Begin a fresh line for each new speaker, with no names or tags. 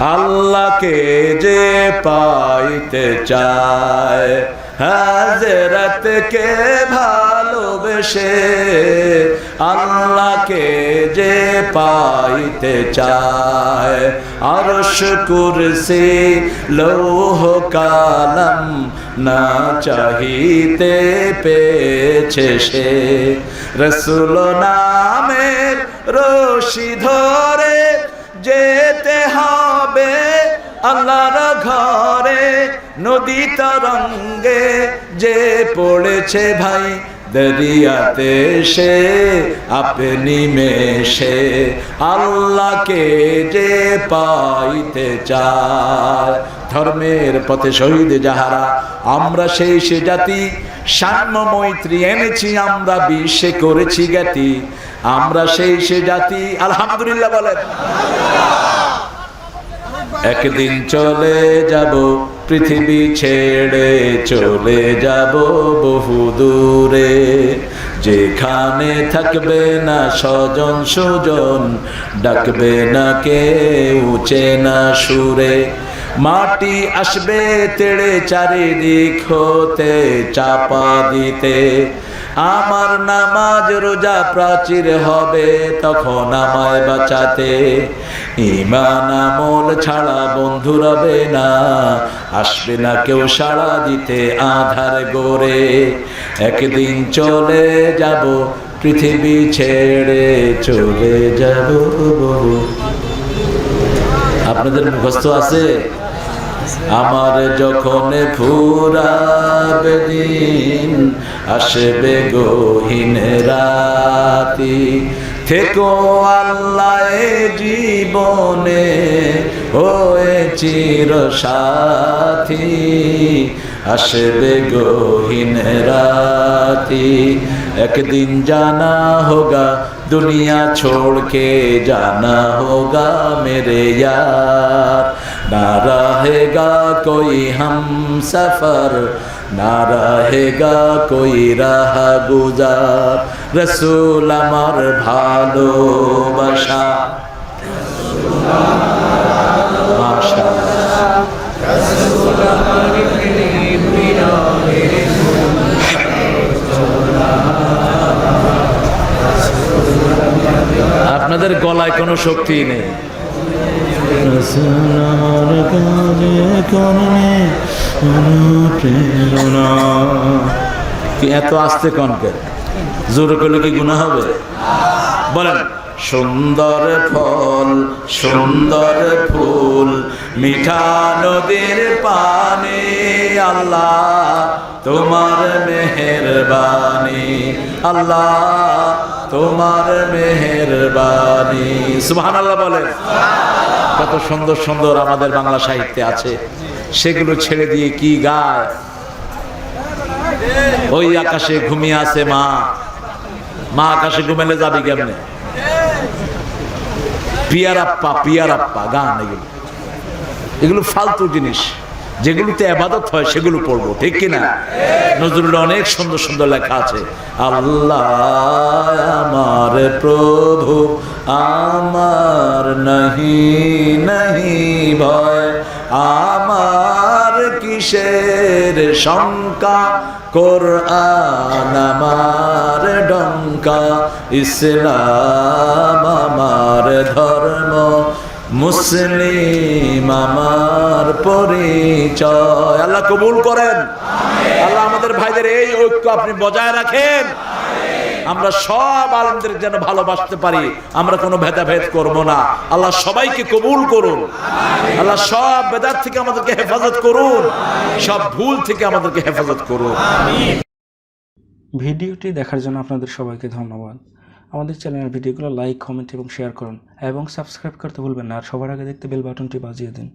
আল্লাহকে যে পাইতে চায়, হাজরতকে ভালোবেসে আল্লাহকে যে পাইতে চায়। আরশ কুরসি লৌহ কালম না চাহিতে পেয়েছে সে। রসুল নামের রশি ধরে যেতে হবে আল্লাহর ঘরে নদী তরঙ্গে যে পড়েছে ভাই। দরিয়াতে সে আপনি মেশে, আল্লাহকে যে পাইতে চায়। ধর্মের পথে শহীদ যাহারা, আমরা সেই সে জাতি। সাম্য মৈত্রী এনেছি, আমরা বিশ্বে করেছি জ্ঞাতি। আমরা সেই সে জাতি, আলহামদুলিল্লাহ বলেন। একদিন চলে যাব পৃথিবী ছেড়ে চলে যাব বহু দূরে। যেখানে থাকবে না স্বজন সুজন, ডাকবে না কেউ, চেনা সুরে। মাটি আসবে তেড়ে চারিদিক হতে, চাপা দিতে। আমার নামাজ রোজা প্রাচীর হবে তখন আমায় বাঁচাতে। ইমান আমল ছাড়া বন্ধু রবে না। আসবে না কেউ সাড়া দিতে আধার গড়ে। একদিন চলে যাব, পৃথিবী ছেড়ে চলে যাব আপনাদের মুখস্থ আছে? আমার যখন ফুরাবে দিন, আসবে গহীন রাতি। থেকো আল্লাহ এ জীবনে হয়ে চির সাথী আসবে গহীন রাতি একদিন জানা হোগা दुनिया छोड़ के जाना होगा मेरे यार ना रहेगा कोई हम सफर নারাহেগা কই রাহা গুজার রসুল আমার ভালোবাসা। আপনাদের গলায় কোনো শক্তি নেই। রসুল আমার কাজে কি এত আস্তে কনকে? জোরে করলে কি গুণা হবে? বলেন। সুন্দর ফল, সুন্দর ফুল, মিঠা নদীর পানি, আল্লাহ তোমার মেহেরবানি, আল্লাহ তোমার মেহেরবানি। সুবহান আল্লাহ বলেন। কত সুন্দর সুন্দর আমাদের বাংলা সাহিত্যে আছে। সেগুলো ছেড়ে দিয়ে কি গায়? ওই আকাশে ঘুমিয়ে আছে মা। মা আকাশে ঘুমেলে যাবি কেমনে? পিয়ারাপ্পা পিয়ারাপ্পা, গান এগুলো। এগুলো ফালতু জিনিস। যেগুলোতে আবাদত হয়, সেগুলো পড়ব, ঠিক কিনা? নজরুল অনেক সুন্দর সুন্দর লেখা আছে। আল্লাহ আমার প্রভু, আমার নাহি নাহি কিসের শঙ্কা, কোরআন আমার ডঙ্কা, ইসলাম আমার ধর্ম, মুসলিম আমার পরিচয়। আল্লাহ কবুল করেন। আল্লাহ আমাদের ভাইদের এই ঐক্য আপনি বজায় রাখেন। আমরা সব আলমদের যেন ভালোবাসতে পারি, আমরা কোনো ভেদাভেদ করব না। আল্লাহ সবাইকে কবুল করুন। আল্লাহ সব বেদার থেকে আমাদেরকে হেফাজত করুন। সব ভুল থেকে আমাদেরকে হেফাজত করুন।
ভিডিওটি দেখার জন্য আপনাদের সবাইকে ধন্যবাদ। আমাদের চ্যানেলের ভিডিওগুলো লাইক, কমেন্ট এবং শেয়ার করুন এবং সাবস্ক্রাইব করতে ভুলবেন না। আর সবার আগে দেখতে বেল বাটনটি বাজিয়ে দিন।